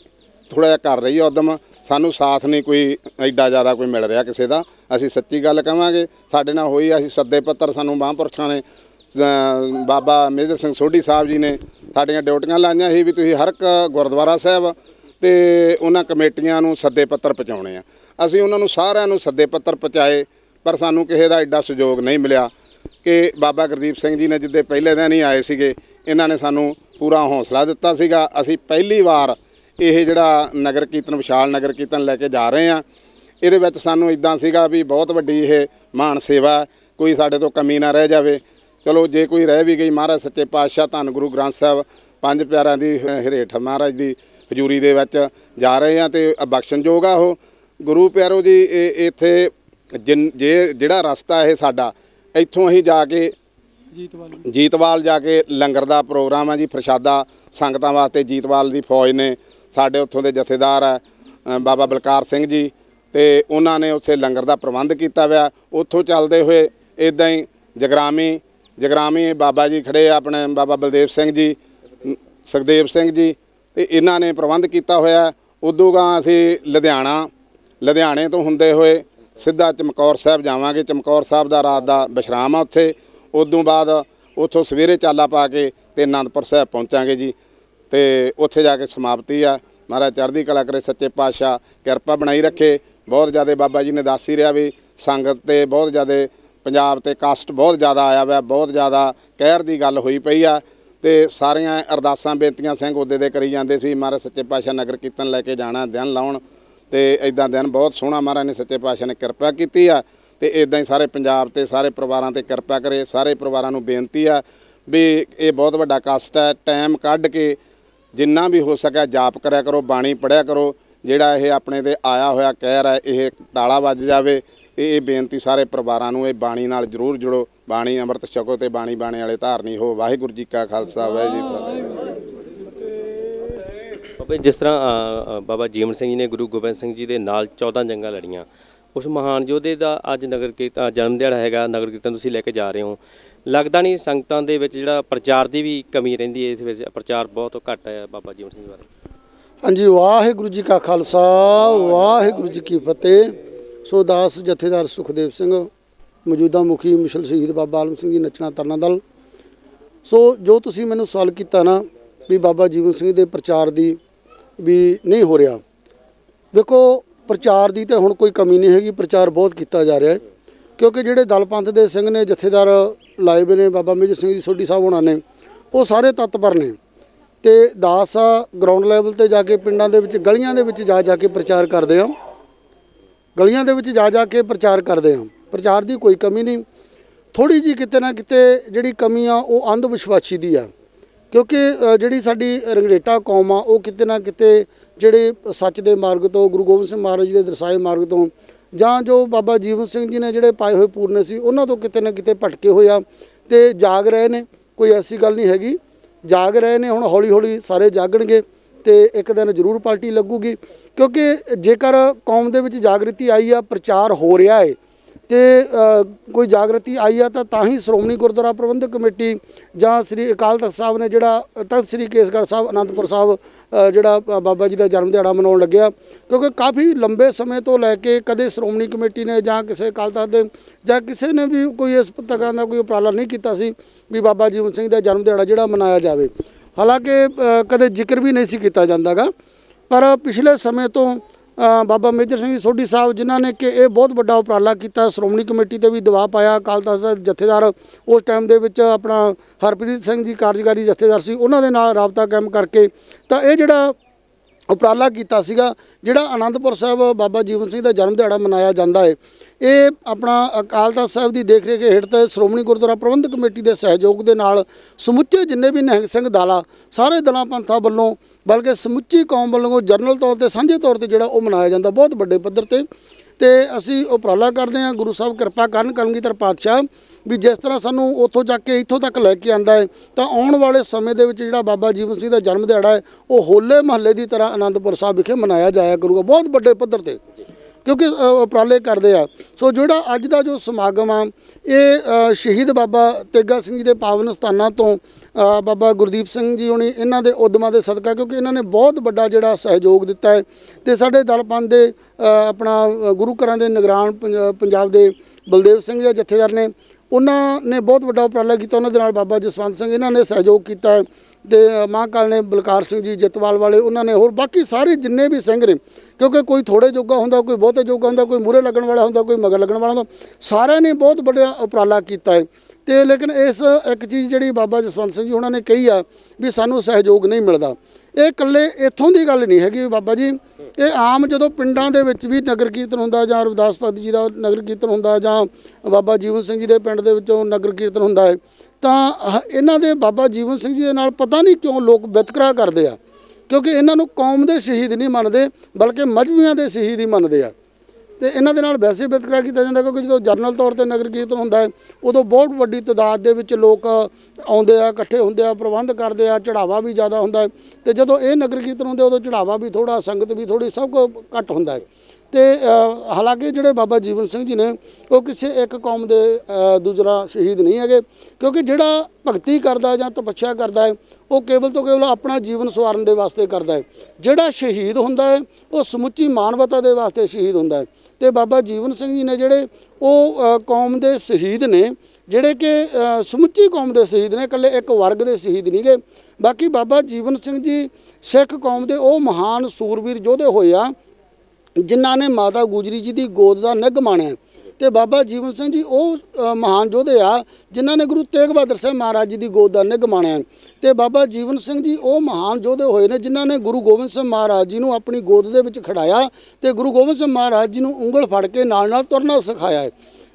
ਥੋੜਾ ਜਿਹਾ ਕਰ ਰਹੀ ਆ ਉਦਮ। ਸਾਨੂੰ ਸਾਥ ਨਹੀਂ ਕੋਈ, ਐਡਾ ਜ਼ਿਆਦਾ ਕੋਈ ਮਿਲ ਰਿਹਾ ਕਿਸੇ ਦਾ। ਅਸੀਂ ਸੱਚੀ ਗੱਲ ਕਵਾਂਗੇ, ਸਾਡੇ ਨਾਲ ਹੋਈ ਅਸੀਂ ਸੱਦੇ ਪੱਤਰ ਸਾਨੂੰ ਮਹਾਂਪੁਰਸ਼ਾਂ ਨੇ ਬਾਬਾ ਮੇਜਰ ਸਿੰਘ ਸੋਢੀ ਸਾਹਿਬ ਜੀ ਨੇ ਸਾਡੀਆਂ ਡਿਊਟੀਆਂ ਲਾਈਆਂ ਸੀ ਵੀ ਤੁਸੀਂ ਹਰ ਇੱਕ ਗੁਰਦੁਆਰਾ ਸਾਹਿਬ ਤੇ ਉਹਨਾਂ ਕਮੇਟੀਆਂ ਨੂੰ ਸੱਦੇ ਪੱਤਰ ਪਹੁੰਚਾਉਣੇ ਆ। ਅਸੀਂ ਉਹਨਾਂ ਨੂੰ ਸਾਰਿਆਂ ਨੂੰ ਸੱਦੇ ਪੱਤਰ ਪਹੁੰਚਾਏ, ਪਰ ਸਾਨੂੰ ਕਿਸੇ ਦਾ ਐਡਾ ਸਹਿਯੋਗ ਨਹੀਂ ਮਿਲਿਆ ਕਿ ਬਾਬਾ ਗੁਰਦੀਪ ਸਿੰਘ ਜੀ ਨੇ ਜਿੱਦੇ ਪਹਿਲੇ ਦਿਨ ਹੀ ਆਏ ਸੀਗੇ, ਇਹਨਾਂ ਨੇ ਸਾਨੂੰ ਪੂਰਾ ਹੌਸਲਾ ਦਿੱਤਾ ਸੀਗਾ। ਅਸੀਂ ਪਹਿਲੀ ਵਾਰ ਇਹ ਜਿਹੜਾ ਨਗਰ ਕੀਰਤਨ, ਵਿਸ਼ਾਲ ਨਗਰ ਕੀਰਤਨ ਲੈ ਕੇ ਜਾ ਰਹੇ ਆ ਇਹਦੇ ਵਿੱਚ ਸਾਨੂੰ ਇਦਾਂ ਸੀਗਾ ਵੀ ਬਹੁਤ ਵੱਡੀ ਇਹ ਮਾਨ ਸੇਵਾ ਕੋਈ ਸਾਡੇ ਤੋਂ ਕਮੀ ਨਾ ਰਹਿ ਜਾਵੇ। ਚਲੋ ਜੇ ਕੋਈ ਰਹਿ ਵੀ ਗਈ ਮਹਾਰਾਜ ਸੱਚੇ ਪਾਤਸ਼ਾਹ ਧੰਨ ਗੁਰੂ ਗ੍ਰੰਥ ਸਾਹਿਬ ਪੰਜ ਪਿਆਰਿਆਂ ਦੀ ਹਰੇਠ ਮਹਾਰਾਜ ਦੀ ਹਜ਼ੂਰੀ ਦੇ ਵਿੱਚ ਜਾ ਰਹੇ ਆ ਤੇ ਬਖਸ਼ਣਯੋਗ ਆ ਉਹ। ਗੁਰੂ ਪਿਆਰੋ ਜੀ ਇਹ ਇੱਥੇ ਜੇ ਜਿਹੜਾ ਰਸਤਾ ਇਹ ਸਾਡਾ ਇੱਥੋਂ ਅਸੀਂ ਜਾ ਕੇ ਜੀਤਵਾਲ ਜਾ। ਕੇ ਲੰਗਰ ਦਾ ਪ੍ਰੋਗਰਾਮ ਹੈ ਜੀ ਪ੍ਰਸ਼ਾਦਾ ਸੰਗਤਾਂ ਵਾਸਤੇ ਜੀਤਵਾਲ ਦੀ ਫੌਜ ਨੇ ਸਾਡੇ ਉੱਥੋਂ ਦੇ ਜਥੇਦਾਰ ਅ, ਬਾਬਾ ਬਲਕਾਰ ਸਿੰਘ ਜੀ ਤੇ ਉਹਨਾਂ ਨੇ ਉੱਥੇ ਲੰਗਰ ਦਾ ਪ੍ਰਬੰਧ ਕੀਤਾ ਹੋਇਆ। ਉੱਥੋਂ ਚੱਲਦੇ ਹੋਏ ਇਦਾਂ ਹੀ ਜਗਰਾਮੀ ਜਗਰਾਮੀ ਬਾਬਾ ਜੀ ਖੜੇ ਆ ਆਪਣੇ ਬਾਬਾ ਬਲਦੇਵ ਸਿੰਘ ਜੀ ਸੁਖਦੇਵ ਸਿੰਘ ਜੀ, ਤੇ ਇਹਨਾਂ ਨੇ ਪ੍ਰਬੰਧ ਕੀਤਾ ਹੋਇਆ। ਉਦੋਂ ਗਾਂ ਅਸੀਂ ਲੁਧਿਆਣਾ, ਲੁਧਿਆਣੇ ਤੋਂ ਹੁੰਦੇ ਹੋਏ ਸਿੱਧਾ ਚਮਕੌਰ ਸਾਹਿਬ ਜਾਵਾਂਗੇ। ਚਮਕੌਰ ਸਾਹਿਬ ਦਾ ਰਾਤ ਦਾ ਵਿਸ਼ਰਾਮ ਆ ਉੱਥੇ। ਉਦੋਂ ਬਾਅਦ ਉੱਥੋਂ ਸਵੇਰੇ ਚਾਲਾ ਪਾ ਕੇ ਤੇ ਆਨੰਦਪੁਰ ਸਾਹਿਬ ਪਹੁੰਚਾਂਗੇ ਜੀ। ਤੇ ਉੱਥੇ ਜਾ ਕੇ ਸਮਾਪਤੀ ਆ। ਮਹਾਰਾਜ ਚੜ੍ਹਦੀ ਕਲਾ ਕਰੇ, ਸੱਚੇ ਪਾਤਸ਼ਾਹ ਕਿਰਪਾ ਬਣਾਈ ਰੱਖੇ। ਬਹੁਤ ਜ਼ਿਆਦਾ ਬਾਬਾ ਜੀ ਨੇ ਦੱਸ ਹੀ ਰਿਹਾ ਵੀ, ਸੰਗਤ ਤੇ ਬਹੁਤ ਜ਼ਿਆਦਾ ਪੰਜਾਬ ਤੇ ਕਸ਼ਟ ਬਹੁਤ ਜ਼ਿਆਦਾ ਆਇਆ ਹੋਇਆ, ਬਹੁਤ ਜ਼ਿਆਦਾ ਕਹਿਰ ਦੀ ਗੱਲ ਹੋਈ ਪਈ ਆ ਤੇ ਸਾਰੀਆਂ ਅਰਦਾਸਾਂ, ਬੇਨਤੀਆਂ ਸਿੰਘ ਉਹਦੇ ਦੇ ਕਰੀ ਜਾਂਦੇ ਸੀ, ਮਹਾਰਾਜ ਸੱਚੇ ਪਾਤਸ਼ਾਹ ਨਗਰ ਕੀਰਤਨ ਲੈ ਕੇ ਜਾਣਾ, ਦਿਨ ਲਾਉਣ ਤੇ ਇਦਾਂ ਦਿਨ ਬਹੁਤ ਸੋਹਣਾ ਮਹਾਰਾਜ ਨੇ ਸੱਚੇ ਪਾਤਸ਼ਾਹ ਨੇ ਕਿਰਪਾ ਕੀਤੀ ਆ ਤੇ ਇਦਾਂ ਹੀ ਸਾਰੇ ਪੰਜਾਬ ਤੇ, ਸਾਰੇ ਪਰਿਵਾਰਾਂ ਤੇ ਕਿਰਪਾ ਕਰੇ, ਸਾਰੇ ਪਰਿਵਾਰਾਂ ਨੂੰ ਬੇਨਤੀ ਆ ਵੀ ਇਹ ਬਹੁਤ ਵੱਡਾ ਕਸ਼ਟ ਹੈ ਟਾਈਮ ਕੱਢ ਕੇ ਜਿੰਨਾ ਵੀ ਹੋ ਸਕਿਆ ਜਾਪ ਕਰਿਆ ਕਰੋ, ਬਾਣੀ ਪੜਿਆ ਕਰੋ, ਜਿਹੜਾ ਇਹ ਆਪਣੇ ਤੇ ਆਇਆ ਹੋਇਆ ਕਹਿਰ ਹੈ ਇਹ ਟਾਲਾ ਵੱਜ ਜਾਵੇ ਤੇ ਇਹ ਬੇਨਤੀ ਸਾਰੇ ਪਰਿਵਾਰਾਂ ਨੂੰ ਇਹ ਬਾਣੀ ਨਾਲ ਜਰੂਰ ਜੁੜੋ। ਬਾਣੀ ਅੰਮ੍ਰਿਤ ਛਕੋ ਤੇ ਬਾਣੀ ਬਾਣੇ ਵਾਲੇ ਧਾਰਨੀ ਹੋ। ਵਾਹਿਗੁਰੂ ਜੀ ਕਾ ਖਾਲਸਾ ਵਾਹਿਗੁਰੂ ਜੀ ਕੀ ਫਤਿਹ। ਬਾਬਾ ਜੀ, ਜਿਸ ਤਰ੍ਹਾਂ ਬਾਬਾ ਜੀਵਨ ਸਿੰਘ ਜੀ ਨੇ ਗੁਰੂ ਗੋਬਿੰਦ ਸਿੰਘ ਜੀ ਦੇ ਨਾਲ 14 ਜੰਗਾਂ ਲੜੀਆਂ। ਉਸ ਮਹਾਨ ਯੋਧੇ ਦਾ ਅੱਜ ਨਗਰ ਕੀਰਤਨ ਜਨਮ ਦਿਹਾੜਾ ਹੈਗਾ। ਨਗਰ ਕੀਰਤਨ ਤੁਸੀਂ ਲੈ ਕੇ ਜਾ ਰਹੇ ਹੋ। ਲੱਗਦਾ ਨਹੀਂ ਸੰਗਤਾਂ ਦੇ ਵਿੱਚ ਜਿਹੜਾ ਪ੍ਰਚਾਰ ਦੀ ਵੀ ਕਮੀ ਰਹਿੰਦੀ ਹੈ ਇਸ ਵਿੱਚ ਪ੍ਰਚਾਰ ਬਹੁਤ ਘੱਟ ਹੈ ਬਾਬਾ ਜੀਵਨ ਸਿੰਘ ਬਾਰੇ। ਹਾਂਜੀ ਵਾਹਿਗੁਰੂ ਜੀ ਕਾ ਖਾਲਸਾ ਵਾਹਿਗੁਰੂ ਜੀ ਕੀ ਫਤਿਹ। ਸੋ ਦਾਸ ਜਥੇਦਾਰ ਸੁਖਦੇਵ ਸਿੰਘ, ਮੌਜੂਦਾ ਮੁਖੀ ਮਿਸ਼ਲ ਸ਼ਹੀਦ ਬਾਬਾ ਆਲਮ ਸਿੰਘ ਜੀ ਨੱਚਣਾ ਤਰਨਾ ਦਲ। ਸੋ ਜੋ ਤੁਸੀਂ ਮੈਨੂੰ ਸਵਾਲ ਕੀਤਾ ਨਾ ਵੀ ਬਾਬਾ ਜੀਵਨ ਸਿੰਘ ਦੇ ਪ੍ਰਚਾਰ ਦੀ ਵੀ ਨਹੀਂ ਹੋ ਰਿਹਾ। ਦੇਖੋ ਪ੍ਰਚਾਰ ਦੀ ਤਾਂ ਹੁਣ ਕੋਈ ਕਮੀ ਨਹੀਂ ਹੈਗੀ, ਪ੍ਰਚਾਰ ਬਹੁਤ ਕੀਤਾ ਜਾ ਰਿਹਾ ਹੈ। ਕਿਉਂਕਿ ਜਿਹੜੇ ਦਲ ਪੰਥ ਦੇ ਸਿੰਘ ਨੇ, ਜਥੇਦਾਰ ਲਾਏ ਹੋਏ ਨੇ, ਬਾਬਾ ਮੇਜਰ ਸਿੰਘ ਜੀ, ਸੋਢੀ ਸਾਹਿਬ ਹੋਣਾ ਨੇ, ਉਹ ਸਾਰੇ ਤਤਪਰ ਨੇ। ਤੇ ਦਾਸ ਆ ਗਰਾਊਂਡ ਲੈਵਲ ਤੇ ਜਾ ਕੇ ਪਿੰਡਾਂ ਦੇ ਵਿੱਚ, ਗਲੀਆਂ ਦੇ ਵਿੱਚ ਜਾ ਜਾ ਕੇ ਪ੍ਰਚਾਰ ਕਰਦੇ ਆ। ਗਲੀਆਂ ਦੇ ਵਿੱਚ ਜਾ ਜਾ ਕੇ ਪ੍ਰਚਾਰ ਕਰਦੇ ਹਾਂ। ਪ੍ਰਚਾਰ ਦੀ ਕੋਈ ਕਮੀ ਨਹੀਂ। ਥੋੜੀ ਜੀ ਕਿਤੇ ਨਾ ਕਿਤੇ ਜਿਹੜੀ ਕਮੀ ਆ, ਉਹ ਅੰਧ ਵਿਸ਼ਵਾਸੀ ਦੀ ਆ। ਕਿਉਂਕਿ ਜਿਹੜੀ ਸਾਡੀ ਰੰਗਰੇਟਾ ਕੌਮ ਆ, ਉਹ ਕਿਤੇ ਨਾ ਕਿਤੇ ਜਿਹੜੇ ਸੱਚ ਦੇ ਮਾਰਗ ਤੋਂ, ਗੁਰੂ ਗੋਬਿੰਦ ਸਿੰਘ ਮਹਾਰਾਜ ਜੀ ਦੇ ਦਰਸਾਏ ਮਾਰਗ ਤੋਂ ਜਾਂ ਜੋ ਬਾਬਾ ਜੀਵਨ ਸਿੰਘ ਜੀ ਨੇ ਜਿਹੜੇ ਪਾਏ ਹੋਏ ਪੂਰਨੇ ਸੀ, ਉਹਨਾਂ ਤੋਂ ਕਿਤੇ ਨਾ ਕਿਤੇ ਭਟਕੇ ਹੋਏ ਆ ਤੇ ਜਾਗ ਰਹੇ ਨੇ। ਕੋਈ ਐਸੀ ਗੱਲ ਨਹੀਂ ਹੈਗੀ। ਜਾਗ ਰਹੇ ਨੇ, ਹੁਣ ਹੌਲੀ ਹੌਲੀ ਸਾਰੇ ਜਾਗਣਗੇ ਤੇ ਇੱਕ ਦਿਨ ਜ਼ਰੂਰ ਪਾਰਟੀ ਲੱਗੂਗੀ। ਕਿਉਂਕਿ ਜੇਕਰ ਕੌਮ ਦੇ ਵਿੱਚ ਜਾਗ੍ਰਿਤੀ ਆਈ ਆ, ਪ੍ਰਚਾਰ ਹੋ ਰਿਹਾ ਹੈ ਤੇ ਕੋਈ ਜਾਗਰਤੀ ਆਈ ਆ, ਤਾਂ ਤਾਂ ਹੀ ਸ਼੍ਰੋਮਣੀ ਗੁਰਦੁਆਰਾ ਪ੍ਰਬੰਧਕ ਕਮੇਟੀ ਜਾਂ ਸ੍ਰੀ ਅਕਾਲ ਤਖਤ ਸਾਹਿਬ ਨੇ ਜਿਹੜਾ, ਤਖਤ ਸ੍ਰੀ ਕੇਸਗੜ੍ਹ ਸਾਹਿਬ, ਅਨੰਦਪੁਰ ਸਾਹਿਬ ਜਿਹੜਾ ਬਾਬਾ ਜੀ ਦਾ ਜਨਮ ਦਿਹਾੜਾ ਮਨਾਉਣ ਲੱਗਿਆ। ਕਿਉਂਕਿ ਕਾਫੀ ਲੰਬੇ ਸਮੇਂ ਤੋਂ ਲੈ ਕੇ ਕਦੇ ਸ਼੍ਰੋਮਣੀ ਕਮੇਟੀ ਨੇ ਜਾਂ ਕਿਸੇ ਅਕਾਲ ਤਖਤ ਦੇ ਜਾਂ ਕਿਸੇ ਨੇ ਵੀ ਕੋਈ ਇਸ ਤਰ੍ਹਾਂ ਦਾ ਕੋਈ ਉਪਰਾਲਾ ਨਹੀਂ ਕੀਤਾ ਸੀ ਵੀ ਬਾਬਾ ਜੀਵਨ ਸਿੰਘ ਦਾ ਜਨਮ ਦਿਹਾੜਾ ਜਿਹੜਾ ਮਨਾਇਆ ਜਾਵੇ। ਹਾਲਾਂਕਿ ਕਦੇ ਜ਼ਿਕਰ ਵੀ ਨਹੀਂ ਸੀ ਕੀਤਾ ਜਾਂਦਾਗਾ। ਪਰ ਪਿਛਲੇ ਸਮੇਂ ਤੋਂ ਬਾਬਾ ਮੇਜਰ ਸਿੰਘ ਸੋਢੀ ਸਾਹਿਬ ਜਿਨ੍ਹਾਂ ਨੇ ਕਿ ਇਹ ਬਹੁਤ ਵੱਡਾ ਉਪਰਾਲਾ ਕੀਤਾ, ਸ਼੍ਰੋਮਣੀ ਕਮੇਟੀ ਤੇ ਵੀ ਦਬਾਅ ਪਾਇਆ, ਅਕਾਲ ਤਖਤ ਸਾਹਿਬ ਜਥੇਦਾਰ ਉਸ ਟਾਈਮ ਦੇ ਵਿੱਚ ਆਪਣਾ ਹਰਪ੍ਰੀਤ ਸਿੰਘ ਜੀ ਕਾਰਜਕਾਰੀ ਜਥੇਦਾਰ ਸੀ, ਉਹਨਾਂ ਦੇ ਨਾਲ ਰਾਬਤਾ ਕਾਇਮ ਕਰਕੇ ਤਾਂ ਇਹ ਜਿਹੜਾ ਉਪਰਾਲਾ ਕੀਤਾ ਸੀਗਾ, ਜਿਹੜਾ ਆਨੰਦਪੁਰ ਸਾਹਿਬ ਬਾਬਾ ਜੀਵਨ ਸਿੰਘ ਦਾ ਜਨਮ ਦਿਹਾੜਾ ਮਨਾਇਆ ਜਾਂਦਾ ਹੈ ਇਹ ਆਪਣਾ ਅਕਾਲ ਤਖਤ ਸਾਹਿਬ ਦੀ ਦੇਖ ਰੇਖ ਹੇਠ ਤੇ ਸ਼੍ਰੋਮਣੀ ਗੁਰਦੁਆਰਾ ਪ੍ਰਬੰਧਕ ਕਮੇਟੀ ਦੇ ਸਹਿਯੋਗ ਦੇ ਨਾਲ ਸਮੁੱਚੇ ਜਿੰਨੇ ਵੀ ਨਿਹੰਗ ਸਿੰਘ ਦਾਲਾ, ਸਾਰੇ ਦਲਾਂ ਪੰਥਾਂ ਵੱਲੋਂ, ਬਲਕਿ ਸਮੁੱਚੀ ਕੌਮ ਵੱਲੋਂ ਜਨਰਲ ਤੌਰ ਤੇ, ਸਾਂਝੇ ਤੌਰ ਤੇ ਜਿਹੜਾ ਉਹ ਮਨਾਇਆ ਜਾਂਦਾ, ਬਹੁਤ ਵੱਡੇ ਪੱਧਰ ਤੇ। ਤੇ ਅਸੀਂ ਉਪਰਾਲਾ ਕਰਦੇ ਹਾਂ, ਗੁਰੂ ਸਾਹਿਬ ਕਿਰਪਾ ਕਰਨ ਕਲਗੀਧਰ ਪਾਤਸ਼ਾਹ ਵੀ ਜਿਸ ਤਰ੍ਹਾਂ ਸਾਨੂੰ ਉੱਥੋਂ ਚੱਕ ਕੇ ਇੱਥੋਂ ਤੱਕ ਲੈ ਕੇ ਆਂਦਾ ਹੈ, ਤਾਂ ਆਉਣ ਵਾਲੇ ਸਮੇਂ ਦੇ ਵਿੱਚ ਜਿਹੜਾ ਬਾਬਾ ਜੀਵਨ ਸਿੰਘ ਦਾ ਜਨਮ ਦਿਹਾੜਾ ਹੈ, ਉਹ ਹੋਲੇ ਮਹੱਲੇ ਦੀ ਤਰ੍ਹਾਂ ਆਨੰਦਪੁਰ ਸਾਹਿਬ ਵਿਖੇ ਮਨਾਇਆ ਜਾਇਆ ਕਰੂਗਾ। ਬਹੁਤ ਵੱਡੇ ਪੱਧਰ ਤੇ, ਕਿਉਂਕਿ ਉਪਰਾਲੇ ਕਰਦੇ ਆ। ਸੋ ਜਿਹੜਾ ਅੱਜ ਦਾ ਜੋ ਸਮਾਗਮ ਆ, ਇਹ ਸ਼ਹੀਦ ਬਾਬਾ ਤੇਗਾ ਸਿੰਘ ਜੀ ਦੇ ਪਾਵਨ ਸਥਾਨਾਂ ਤੋਂ ਬਾਬਾ ਗੁਰਦੀਪ ਸਿੰਘ ਜੀ ਹੋਣੀ, ਇਹਨਾਂ ਦੇ ਉਦਮਾਂ ਦੇ ਸਦਕਾ, ਕਿਉਂਕਿ ਇਹਨਾਂ ਨੇ ਬਹੁਤ ਵੱਡਾ ਜਿਹੜਾ ਸਹਿਯੋਗ ਦਿੱਤਾ ਹੈ। ਤੇ ਸਾਡੇ ਦਲਪੰਥ ਦੇ ਆਪਣਾ ਗੁਰੂ ਘਰਾਂ ਦੇ ਨਿਗਰਾਨ, ਪੰਜਾਬ ਦੇ ਬਲਦੇਵ ਸਿੰਘ ਜੀ ਜਥੇਦਾਰ ਨੇ ਉਹਨਾਂ ਨੇ ਬਹੁਤ ਵੱਡਾ ਉਪਰਾਲਾ ਕੀਤਾ, ਉਹਨਾਂ ਦੇ ਨਾਲ ਬਾਬਾ ਜਸਵੰਤ ਸਿੰਘ, ਇਹਨਾਂ ਨੇ ਸਹਿਯੋਗ ਕੀਤਾ ਹੈ। ਤੇ ਮਹਾਂਕਾਲ ਨੇ ਬਲਕਾਰ ਸਿੰਘ ਜੀ, ਜਤਵਾਲ ਵਾਲੇ, ਉਹਨਾਂ ਨੇ ਹੋਰ ਬਾਕੀ ਸਾਰੇ ਜਿੰਨੇ ਵੀ ਸਿੰਘ ਨੇ, ਕਿਉਂਕਿ ਕੋਈ ਥੋੜੇ ਜੋਗਾ ਹੁੰਦਾ, ਕੋਈ ਬਹੁਤੇ ਜੋਗਾ ਹੁੰਦਾ, ਕੋਈ ਮੂਰੇ ਲੱਗਣ ਵਾਲਾ ਹੁੰਦਾ, ਕੋਈ ਮਗਰ ਲੱਗਣ ਵਾਲਾ ਹੁੰਦਾ, ਸਾਰਿਆਂ ਨੇ ਬਹੁਤ ਵੱਡਾ ਉਪਰਾਲਾ ਕੀਤਾ ਹੈ। ਤੇ ਲੇਕਿਨ ਇਸ ਇੱਕ ਚੀਜ਼ ਜਿਹੜੀ ਬਾਬਾ ਜਸਵੰਤ ਸਿੰਘ ਜੀ ਉਹਨਾਂ ਨੇ ਕਹੀ ਆ ਵੀ ਸਾਨੂੰ ਸਹਿਯੋਗ ਨਹੀਂ ਮਿਲਦਾ। ਇਹ ਇਕੱਲੇ ਇੱਥੋਂ ਦੀ ਗੱਲ ਨਹੀਂ ਹੈਗੀ ਬਾਬਾ ਜੀ। ਇਹ ਆਮ ਜਦੋਂ ਪਿੰਡਾਂ ਦੇ ਵਿੱਚ ਵੀ ਨਗਰ ਕੀਰਤਨ ਹੁੰਦਾ ਜਾਂ ਰਵਿਦਾਸ ਭਗਤ ਜੀ ਦਾ ਨਗਰ ਕੀਰਤਨ ਹੁੰਦਾ ਜਾਂ ਬਾਬਾ ਜੀਵਨ ਸਿੰਘ ਜੀ ਦੇ ਪਿੰਡ ਦੇ ਵਿੱਚੋਂ ਨਗਰ ਕੀਰਤਨ ਹੁੰਦਾ ਹੈ, ਤਾਂ ਹ- ਇਹਨਾਂ ਦੇ ਬਾਬਾ ਜੀਵਨ ਸਿੰਘ ਜੀ ਦੇ ਨਾਲ ਪਤਾ ਨਹੀਂ ਕਿਉਂ ਲੋਕ ਵਿਤਕਰਾ ਕਰਦੇ ਆ। ਕਿਉਂਕਿ ਇਹਨਾਂ ਨੂੰ ਕੌਮ ਦੇ ਸ਼ਹੀਦ ਨਹੀਂ ਮੰਨਦੇ, ਬਲਕਿ ਮਜਬੀਆਂ ਦੇ ਸ਼ਹੀਦ ਹੀ ਮੰਨਦੇ ਆ। ਤੇ ਇਹਨਾਂ ਦੇ ਨਾਲ ਵੈਸੇ ਵਿਤਕਰਾ ਕੀਤਾ ਜਾਂਦਾ ਕਿਉਂਕਿ ਜਦੋਂ ਜਰਨਲ ਤੌਰ ਤੇ ਨਗਰ ਕੀਰਤਨ ਹੁੰਦਾ ਹੈ, ਉਦੋਂ ਬਹੁਤ ਵੱਡੀ ਤਦਾਦ ਦੇ ਵਿੱਚ ਲੋਕ ਆਉਂਦੇ ਆ, ਇਕੱਠੇ ਹੁੰਦੇ ਆ, ਪ੍ਰਬੰਧ ਕਰਦੇ ਆ ਚੜਾਵਾ ਵੀ ਜ਼ਿਆਦਾ ਹੁੰਦਾ ਹੈ ਤੇ ਜਦੋਂ ਇਹ ਨਗਰ ਕੀਰਤਨ ਹੁੰਦੇ ਉਦੋਂ ਚੜਾਵਾ ਵੀ ਥੋੜਾ ਸੰਗਤ ਵੀ ਥੋੜੀ ਸਭ ਕੁ ਘੱਟ ਹੁੰਦਾ ਹੈ। ਤੇ ਹਾਲਾਂਕਿ ਜਿਹੜੇ ਬਾਬਾ ਜੀਵਨ ਸਿੰਘ ਜੀ ਨੇ, ਉਹ ਕਿਸੇ ਇੱਕ ਕੌਮ ਦੇ ਦੂਜਰਾ ਸ਼ਹੀਦ ਨਹੀਂ ਹੈਗੇ ਕਿਉਂਕਿ ਜਿਹੜਾ ਭਗਤੀ ਕਰਦਾ ਜਾਂ ਤਪੱਸਿਆ ਕਰਦਾ ਹੈ, ਉਹ ਕੇਵਲ ਤੋਂ ਕੇਵਲ ਆਪਣਾ ਜੀਵਨ ਸਵਾਰਨ ਦੇ ਵਾਸਤੇ ਕਰਦਾ ਹੈ। ਜਿਹੜਾ ਸ਼ਹੀਦ ਹੁੰਦਾ ਹੈ, ਉਹ ਸਮੁੱਚੀ ਮਾਨਵਤਾ ਦੇ ਵਾਸਤੇ ਸ਼ਹੀਦ ਹੁੰਦਾ ਹੈ। ਤੇ ਬਾਬਾ ਜੀਵਨ ਸਿੰਘ ਜੀ ਨੇ ਜਿਹੜੇ ਉਹ ਕੌਮ ਦੇ ਸ਼ਹੀਦ ਨੇ, ਜਿਹੜੇ ਕਿ ਸਮੁੱਚੀ ਕੌਮ ਦੇ ਸ਼ਹੀਦ ਨੇ, ਇਕੱਲੇ ਇੱਕ ਵਰਗ ਦੇ ਸ਼ਹੀਦ ਨਹੀਂਗੇ ਬਾਕੀ ਬਾਬਾ ਜੀਵਨ ਸਿੰਘ ਜੀ ਸਿੱਖ ਕੌਮ ਦੇ ਉਹ ਮਹਾਨ ਸੂਰਬੀਰ ਯੋਧੇ ਹੋਏ ਆ, ਜਿਨ੍ਹਾਂ ਨੇ ਮਾਤਾ ਗੁਜਰੀ ਜੀ ਦੀ ਗੋਦ ਦਾ ਨਿੱਘ ਮਾਣਿਆ। ਤੇ ਬਾਬਾ ਜੀਵਨ ਸਿੰਘ ਜੀ ਉਹ ਮਹਾਨ ਯੋਧੇ ਆ, ਜਿਨ੍ਹਾਂ ਨੇ ਗੁਰੂ ਤੇਗ ਬਹਾਦਰ ਸਾਹਿਬ ਮਹਾਰਾਜ ਜੀ ਦੀ ਗੋਦ ਦਾ ਨਿੱਘ ਮਾਣਿਆ ਤੇ ਬਾਬਾ ਜੀਵਨ ਸਿੰਘ ਜੀ ਉਹ ਮਹਾਨ ਯੋਧੇ ਹੋਏ ਨੇ, ਜਿਨ੍ਹਾਂ ਨੇ ਗੁਰੂ ਗੋਬਿੰਦ ਸਿੰਘ ਮਹਾਰਾਜ ਜੀ ਨੂੰ ਆਪਣੀ ਗੋਦ ਦੇ ਵਿੱਚ ਖੜਾਇਆ ਤੇ ਗੁਰੂ ਗੋਬਿੰਦ ਸਿੰਘ ਮਹਾਰਾਜ ਜੀ ਨੂੰ ਉਂਗਲ ਫੜ ਕੇ ਨਾਲ ਨਾਲ ਤੁਰਨਾ ਸਿਖਾਇਆ ਹੈ।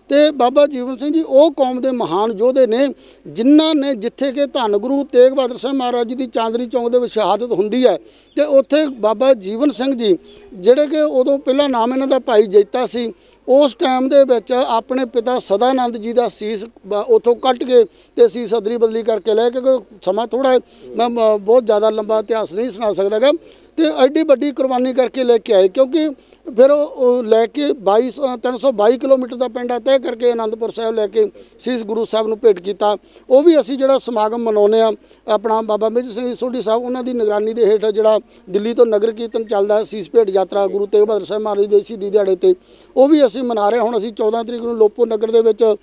ਤੇ ਬਾਬਾ ਜੀਵਨ ਸਿੰਘ ਜੀ ਉਹ ਕੌਮ ਦੇ ਮਹਾਨ ਯੋਧੇ ਨੇ, ਜਿਨ੍ਹਾਂ ਨੇ ਜਿੱਥੇ ਕਿ ਧੰਨ ਗੁਰੂ ਤੇਗ ਬਹਾਦਰ ਸਾਹਿਬ ਮਹਾਰਾਜ ਜੀ ਦੀ ਚਾਂਦਨੀ ਚੌਂਕ ਦੇ ਵਿੱਚ ਸ਼ਹਾਦਤ ਹੁੰਦੀ ਹੈ, ਤੇ ਉੱਥੇ ਬਾਬਾ ਜੀਵਨ ਸਿੰਘ ਜੀ, ਜਿਹੜੇ ਕਿ ਉਦੋਂ ਪਹਿਲਾਂ ਨਾਮ ਇਹਨਾਂ ਦਾ ਭਾਈ ਜੈਤਾ ਸੀ ਉਸ ਟਾਈਮ ਦੇ ਵਿੱਚ ਆਪਣੇ ਪਿਤਾ ਸਦਾਨੰਦ ਜੀ ਦਾ ਸੀਸ ਬ- ਉੱਥੋਂ ਕੱਟ ਕੇ ਤੇ ਸੀਸ ਅਦਰੀ ਬਦਲੀ ਕਰਕੇ ਲੈ ਕੇ ਸਮਾਂ ਥੋੜਾ ਹੈ, ਮੈਂ ਬਹੁਤ ਜ਼ਿਆਦਾ ਲੰਬਾ ਇਤਿਹਾਸ ਨਹੀਂ ਸੁਣਾ ਸਕਦਾਗਾ ਤੇ ਐਡੀ ਵੱਡੀ ਕੁਰਬਾਨੀ ਕਰਕੇ ਲੈ ਕੇ ਆਏ, ਕਿਉਂਕਿ ਫਿਰ ਉਹ ਲੈ ਕੇ 22 ਸੌ- 322 ਕਿਲੋਮੀਟਰ ਦਾ ਪਿੰਡ ਆ, ਤੈਅ ਕਰਕੇ ਆਨੰਦਪੁਰ ਸਾਹਿਬ ਲੈ ਕੇ ਸੀਸ ਗੁਰੂ ਸਾਹਿਬ ਨੂੰ ਭੇਟ ਕੀਤਾ। ਉਹ ਵੀ ਅਸੀਂ ਜਿਹੜਾ ਸਮਾਗਮ ਮਨਾਉਂਦੇ ਆ ਆਪਣਾ ਬਾਬਾ ਮੇਜਰ ਸਿੰਘ ਸੋਢੀ ਸਾਹਿਬ, ਉਹਨਾਂ ਦੀ ਨਿਗਰਾਨੀ ਦੇ ਹੇਠ ਜਿਹੜਾ ਦਿੱਲੀ ਤੋਂ ਨਗਰ ਕੀਰਤਨ ਚੱਲਦਾ ਸੀਸ ਭੇਟ ਯਾਤਰਾ ਗੁਰੂ ਤੇਗ ਬਹਾਦਰ ਸਾਹਿਬ ਮਹਾਰਾਜ ਦੇ ਸ਼ਹੀਦੀ ਦਿਹਾੜੇ ਤੇ। ਉਹ ਵੀ ਅਸੀਂ ਮਨਾ ਰਹੇ ਹਾਂ। ਹੁਣ ਅਸੀਂ 14 ਤਰੀਕ ਨੂੰ ਲੋਪੋ ਨਗਰ ਦੇ ਵਿੱਚ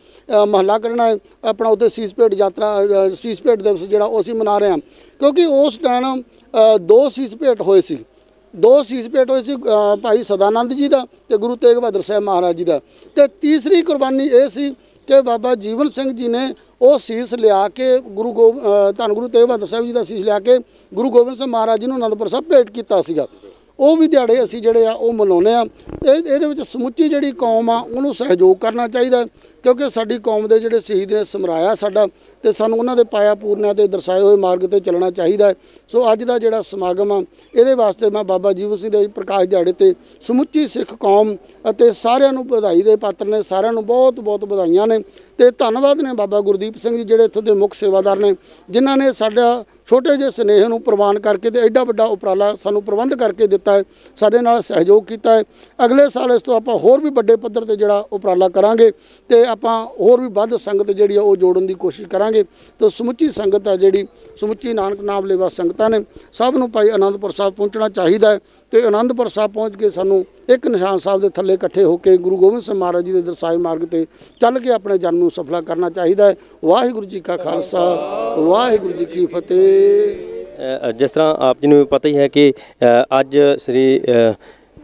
ਮਹੱਲਾ ਕਰਨਾ ਹੈ। ਆਪਣਾ ਉੱਥੇ ਸੀਸ ਭੇਟ ਯਾਤਰਾ ਸੀਸ ਭੇਟ ਦਿਵਸ ਜਿਹੜਾ ਉਹ ਅਸੀਂ ਮਨਾ ਰਹੇ ਹਾਂ। ਕਿਉਂਕਿ ਉਸ ਟਾਈਮ ਦੋ ਸੀਸ ਭੇਟ ਹੋਏ ਸੀ। ਦੋ ਸੀਸ ਭੇਟ ਹੋਏ ਸੀ ਭਾਈ ਸਦਾਨੰਦ ਜੀ ਦਾ ਤੇ ਗੁਰੂ ਤੇਗ ਬਹਾਦਰ ਸਾਹਿਬ ਮਹਾਰਾਜ ਜੀ ਦਾ। ਤੇ ਤੀਸਰੀ ਕੁਰਬਾਨੀ ਇਹ ਸੀ ਕਿ ਬਾਬਾ ਜੀਵਨ ਸਿੰਘ ਜੀ ਨੇ ਉਹ ਸੀਸ ਲਿਆ ਕੇ ਗੁਰੂ ਗੋਬ ਧੰਨ ਗੁਰੂ ਤੇਗ ਬਹਾਦਰ ਸਾਹਿਬ ਜੀ ਦਾ ਸੀਸ ਲਿਆ ਕੇ ਗੁਰੂ ਗੋਬਿੰਦ ਸਿੰਘ ਮਹਾਰਾਜ ਜੀ ਨੂੰ ਅਨੰਦਪੁਰ ਸਾਹਿਬ ਭੇਟ ਕੀਤਾ ਸੀਗਾ। ਉਹ ਵੀ ਦਿਹਾੜੇ ਅਸੀਂ ਜਿਹੜੇ ਆ ਉਹ ਮਨਾਉਂਦੇ ਆ ਇਹ, ਇਹਦੇ ਵਿੱਚ ਸਮੁੱਚੀ ਜਿਹੜੀ ਕੌਮ ਆ ਉਹਨੂੰ ਸਹਿਯੋਗ ਕਰਨਾ ਚਾਹੀਦਾ। ਕਿਉਂਕਿ ਸਾਡੀ ਕੌਮ ਦੇ ਜਿਹੜੇ ਸ਼ਹੀਦ ਨੇ ਸਮਰਾਇਆ ਸਾਡਾ ਤੇ ਸਾਨੂੰ ਉਹਨਾਂ ਦੇ ਪਾਇਆ ਪੂਰਨਿਆਂ ਤੇ ਦਰਸਾਏ ਹੋਏ ਮਾਰਗ ਤੇ ਚੱਲਣਾ ਚਾਹੀਦਾ ਹੈ। ਸੋ ਅੱਜ ਦਾ ਜਿਹੜਾ ਸਮਾਗਮ ਆ, ਇਹਦੇ ਵਾਸਤੇ ਮੈਂ ਬਾਬਾ ਜੀਵਨ ਸਿੰਘ ਦੇ ਪ੍ਰਕਾਸ਼ ਦਿਹਾੜੇ ਤੇ ਸਮੁੱਚੀ ਸਿੱਖ ਕੌਮ ਅਤੇ ਸਾਰਿਆਂ ਨੂੰ ਵਧਾਈ ਦੇ ਪਾਤਰ ਨੇ, ਸਾਰਿਆਂ ਨੂੰ ਬਹੁਤ ਬਹੁਤ ਵਧਾਈਆਂ ਨੇ ਤੇ ਧੰਨਵਾਦ ਨੇ ਬਾਬਾ ਗੁਰਦੀਪ ਸਿੰਘ ਜੀ ਜਿਹੜੇ ਇੱਥੋਂ ਦੇ ਮੁੱਖ ਸੇਵਾਦਾਰ ਨੇ, ਜਿਨ੍ਹਾਂ ਨੇ ਸਾਡਾ ਛੋਟੇ ਜਿਹੇ ਸਨੇਹ ਨੂੰ ਪ੍ਰਵਾਨ ਕਰਕੇ ਤੇ ਐਡਾ ਵੱਡਾ ਉਪਰਾਲਾ ਸਾਨੂੰ ਪ੍ਰਬੰਧ ਕਰਕੇ ਦਿੱਤਾ ਹੈ, ਸਾਡੇ ਨਾਲ ਸਹਿਯੋਗ ਕੀਤਾ ਹੈ। ਅਗਲੇ ਸਾਲ ਇਸ ਤੋਂ ਆਪਾਂ ਹੋਰ ਵੀ ਵੱਡੇ ਪੱਧਰ ਤੇ ਜਿਹੜਾ ਉਪਰਾਲਾ ਕਰਾਂਗੇ ਤੇ ਆਪਾਂ ਹੋਰ ਵੀ ਵੱਧ ਸੰਗਤ ਜਿਹੜੀ ਆ ਉਹ ਜੋੜਨ ਦੀ ਕੋਸ਼ਿਸ਼ ਕਰਾਂਗੇ। ਤੇ ਸਮੁੱਚੀ ਸੰਗਤ ਆ ਜਿਹੜੀ, ਸਮੁੱਚੀ ਨਾਨਕ ਨਾਮ ਲੇਵਾ ਸੰਗਤਾਂ ਨੇ, ਸਭ ਨੂੰ ਭਾਈ ਅਨੰਦਪੁਰ ਸਾਹਿਬ ਪਹੁੰਚਣਾ ਚਾਹੀਦਾ ਹੈ। ਤੇ ਆਨੰਦਪੁਰ ਸਾਹਿਬ ਪਹੁੰਚ ਕੇ ਸਾਨੂੰ ਇੱਕ ਨਿਸ਼ਾਨ ਸਾਹਿਬ ਦੇ ਥੱਲੇ ਇਕੱਠੇ ਹੋ ਕੇ ਗੁਰੂ ਗੋਬਿੰਦ ਸਿੰਘ ਮਹਾਰਾਜ ਜੀ ਦੇ ਦਰਸਾਏ ਮਾਰਗ ਤੇ ਚੱਲ ਕੇ ਆਪਣੇ ਜਨਮ ਨੂੰ ਸਫਲਾ ਕਰਨਾ ਚਾਹੀਦਾ ਹੈ। ਵਾਹਿਗੁਰੂ ਜੀ ਕਾ ਖਾਲਸਾ, ਵਾਹਿਗੁਰੂ ਜੀ ਕੀ ਫਤਿਹ। ਜਿਸ ਤਰ੍ਹਾਂ ਆਪ ਜੀ ਨੂੰ ਪਤਾ ਹੀ ਹੈ ਕਿ ਅੱਜ ਸ੍ਰੀ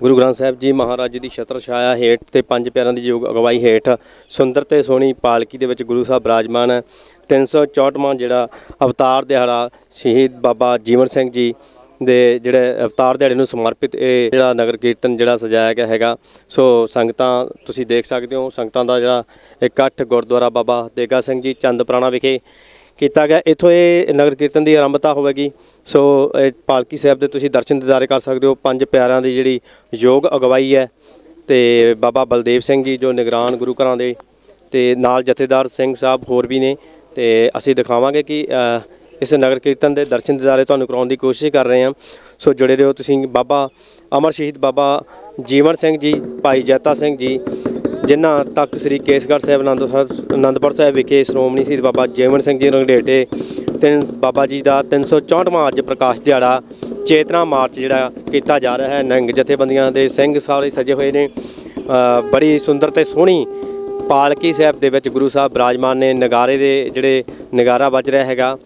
ਗੁਰੂ ਗ੍ਰੰਥ ਸਾਹਿਬ ਜੀ ਮਹਾਰਾਜ ਜੀ ਦੀ ਛਤਰ ਛਾਇਆ ਹੇਠ ਤੇ ਪੰਜ ਪਿਆਰਿਆਂ ਦੀ ਯੋਗ ਅਗਵਾਈ ਹੇਠ ਸੁੰਦਰ ਤੇ ਸੋਹਣੀ ਪਾਲਕੀ ਦੇ ਵਿੱਚ ਗੁਰੂ ਸਾਹਿਬ ਬਿਰਾਜਮਾਨ ਹੈ। 364ਵਾਂ ਜਿਹੜਾ ਅਵਤਾਰ ਦਿਹਾੜਾ ਸ਼ਹੀਦ ਬਾਬਾ ਜੀਵਨ ਸਿੰਘ ਜੀ ਦੇ ਜਿਹੜੇ ਅਵਤਾਰ ਦਿਹਾੜੇ ਨੂੰ ਸਮਰਪਿਤ ਇਹ ਜਿਹੜਾ ਨਗਰ ਕੀਰਤਨ ਜਿਹੜਾ ਸਜਾਇਆ ਗਿਆ ਹੈਗਾ। ਸੋ ਸੰਗਤਾਂ ਤੁਸੀਂ ਦੇਖ ਸਕਦੇ ਹੋ, ਸੰਗਤਾਂ ਦਾ ਜਿਹੜਾ ਇਕੱਠ ਗੁਰਦੁਆਰਾ ਬਾਬਾ ਦੇਗਾ ਸਿੰਘ ਜੀ ਚੰਦ ਪੁਰਾਣਾ ਵਿਖੇ ਕੀਤਾ ਗਿਆ। ਇੱਥੋਂ ਇਹ ਨਗਰ ਕੀਰਤਨ ਦੀ ਆਰੰਭਤਾ ਹੋਵੇਗੀ। ਸੋ ਇਹ ਪਾਲਕੀ ਸਾਹਿਬ ਦੇ ਤੁਸੀਂ ਦਰਸ਼ਨ ਦਿਦਾਰੇ ਕਰ ਸਕਦੇ ਹੋ। ਪੰਜ ਪਿਆਰਿਆਂ ਦੀ ਜਿਹੜੀ ਯੋਗ ਅਗਵਾਈ ਹੈ ਤੇ ਬਾਬਾ ਬਲਦੇਵ ਸਿੰਘ ਜੀ ਜੋ ਨਿਗਰਾਨ ਗੁਰੂ ਘਰਾਂ ਦੇ ਤੇ ਨਾਲ ਜਥੇਦਾਰ ਸਿੰਘ ਸਾਹਿਬ ਹੋਰ ਵੀ ਨੇ ਤੇ ਅਸੀਂ ਦਿਖਾਵਾਂਗੇ ਕਿ ਇਸ ਨਗਰ ਕੀਰਤਨ ਦੇ ਦਰਸ਼ਨ ਦਿਦਾਰੇ ਤੁਹਾਨੂੰ ਕਰਾਉਣ ਦੀ ਕੋਸ਼ਿਸ਼ ਕਰ ਰਹੇ ਹਾਂ। ਸੋ ਜੁੜੇ ਰਹੋ ਤੁਸੀਂ ਬਾਬਾ ਅਮਰ ਸ਼ਹੀਦ ਬਾਬਾ ਜੀਵਨ ਸਿੰਘ ਜੀ, ਭਾਈ ਜੈਤਾ ਸਿੰਘ ਜੀ, ਜਿਨ੍ਹਾਂ ਤਖਤ ਸ੍ਰੀ ਕੇਸਗੜ੍ਹ ਸਾਹਿਬ ਆਨੰਦਪੁਰ ਆਨੰਦਪੁਰ ਸਾਹਿਬ ਵਿਖੇ ਸ਼੍ਰੋਮਣੀ ਸ਼ਹੀਦ ਬਾਬਾ ਜੀਵਨ ਸਿੰਘ ਜੀ ਰੰਗੜੇਟੇ ਤਿੰਨ ਬਾਬਾ ਜੀ ਦਾ 364ਵਾਂ ਅੱਜ ਪ੍ਰਕਾਸ਼ ਦਿਹਾੜਾ ਚੇਤਨਾ ਮਾਰਚ ਜਿਹੜਾ ਕੀਤਾ ਜਾ ਰਿਹਾ ਹੈ। ਨੰਗ ਜਥੇਬੰਦੀਆਂ ਦੇ ਸਿੰਘ ਸਾਰੇ ਸਜੇ ਹੋਏ ਨੇ। ਬੜੀ ਸੁੰਦਰ ਤੇ ਸੋਹਣੀ ਪਾਲਕੀ ਸਾਹਿਬ ਦੇ ਵਿੱਚ ਗੁਰੂ ਸਾਹਿਬ ਬਿਰਾਜਮਾਨ ਨੇ। ਨਗਾਰੇ ਦੇ ਜਿਹੜੇ ਨਗਾਰਾ ਵੱਜ ਰਿਹਾ ਹੈਗਾ।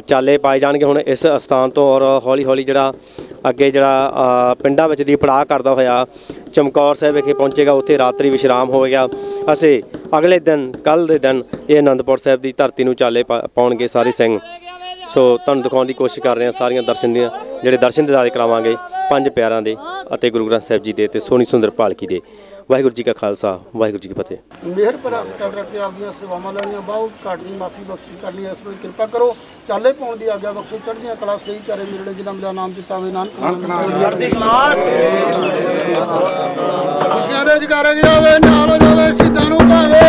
ਚਾਲੇ ਪਾਏ ਜਾਣਗੇ ਹੁਣ ਇਸ ਸਥਾਨ ਤੋਂ ਔਰ ਹੌਲੀ ਹੌਲੀ ਜਿਹੜਾ ਅੱਗੇ ਜਿਹੜਾ ਪਿੰਡਾਂ ਵਿੱਚ ਦੀ ਪੜਾਅ ਕਰਦਾ ਹੋਇਆ ਚਮਕੌਰ ਸਾਹਿਬ ਵਿਖੇ ਪਹੁੰਚੇਗਾ, ਉੱਥੇ ਰਾਤਰੀ ਵਿਸ਼ਰਾਮ ਹੋਵੇਗਾ। ਅਸੀਂ ਅਗਲੇ ਦਿਨ ਕੱਲ ਦੇ ਦਿਨ ਇਹ ਆਨੰਦਪੁਰ ਸਾਹਿਬ ਦੀ ਧਰਤੀ ਨੂੰ ਚਾਲੇ ਪਾ- ਪਾਉਣਗੇ ਸਾਰੇ ਸਿੰਘ। ਸੋ ਤੁਹਾਨੂੰ ਦਿਖਾਉਣ ਦੀ ਕੋਸ਼ਿਸ਼ ਕਰ ਰਹੇ ਹਾਂ ਸਾਰੀਆਂ ਦਰਸ਼ਨ ਦੀਆਂ, ਜਿਹੜੇ ਦਰਸ਼ਨ ਦਿਦਾਰੇ ਕਰਾਵਾਂਗੇ ਪੰਜ ਪਿਆਰਾਂ ਦੇ ਅਤੇ ਗੁਰੂ ਗ੍ਰੰਥ ਸਾਹਿਬ ਜੀ ਦੇ ਤੇ ਸੋਹਣੀ ਸੁੰਦਰ ਪਾਲਕੀ ਦੇ। ਵਾਹਿਗੁਰੂ ਜੀ ਕਾ ਖਾਲਸਾ ਵਾਹਿਗੁਰੂ ਜੀ ਕੀ ਫਤਿਹ। ਮਿਹਰ ਪਰ ਕਰ ਰੱਖੇ ਆਪਦੀਆਂ ਸੇਵਾਵਾਂ ਲੈਣੀਆਂ ਬਹੁਤ ਘੱਟ ਦੀ ਮਾਫੀ ਬਖਸ਼ੀ ਕਰਨੀ ਇਸ ਵੇਲੇ ਕਿਰਪਾ ਕਰੋ। ਚਾਲੇ ਪਾਉਣ ਦੀ ਆਗਿਆ ਬਖਸ਼ੋ ਚੜ੍ਹਦੀਆਂ ਕਲਾ ਸਹੀ ਕਰੇ ਮੇਰੇ ਜਿਨ੍ਹਾਂ ਮੇਰਾ ਨਾਮ ਦਿੱਤਾ ਵੇ ਨਾਨਕ ਨਾਮ ਖੁਸ਼ੀਆਂ ਦੇ ਜਗਾਰੇ ਜਾਵੇ ਨਾਲ ਹੋ ਜਾਵੇ ਸਿੱਧਾਂ ਨੂੰ ਭਾਵੇ।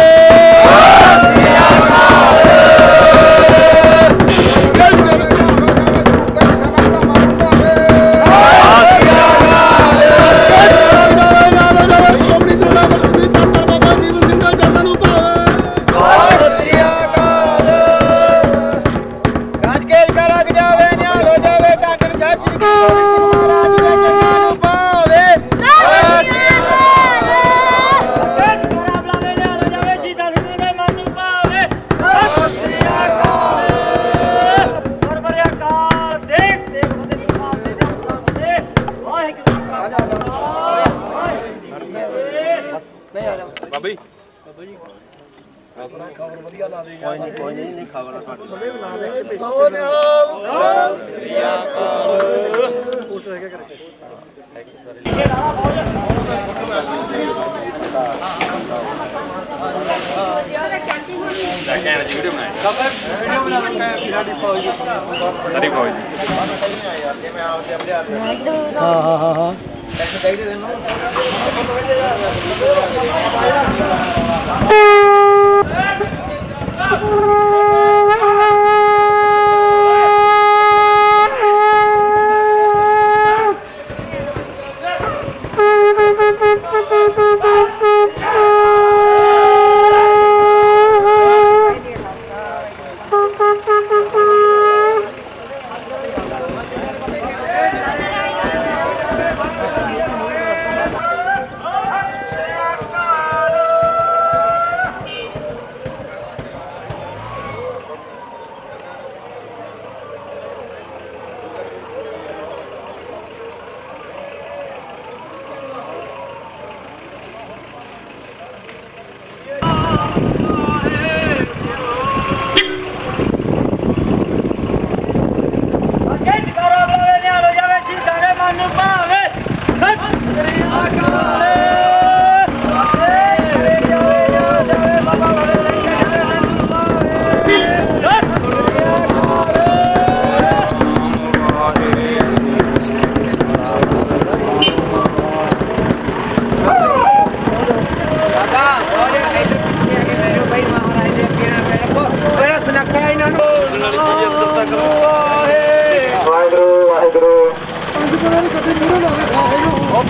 હા હા હા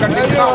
Oh,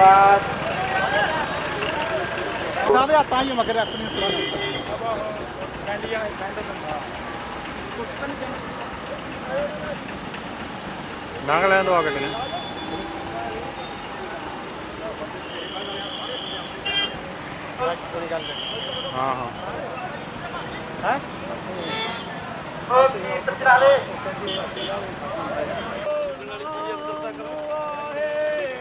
ਧੰਨਵਾਦ। ਸਾਰੇ ਹੱਥਾਂ ਹੀ ਮਗਰ ਰੱਖਣੀ ਥੋੜਾ ਕੈਂਡੀਆਂ ਕੈਂਡ ਨਾਗਾਲੈਂਡ ਤੋਂ ਆ ਕੇ ਨੇ ਹਾਂ ਹਾਂ। ਹੈ ਉਹ ਤੇ ਚਲਾ ਲੈ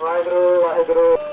ਵਾਹਿਗੁਰੂ ਵਾਹਿਗੁਰੂ।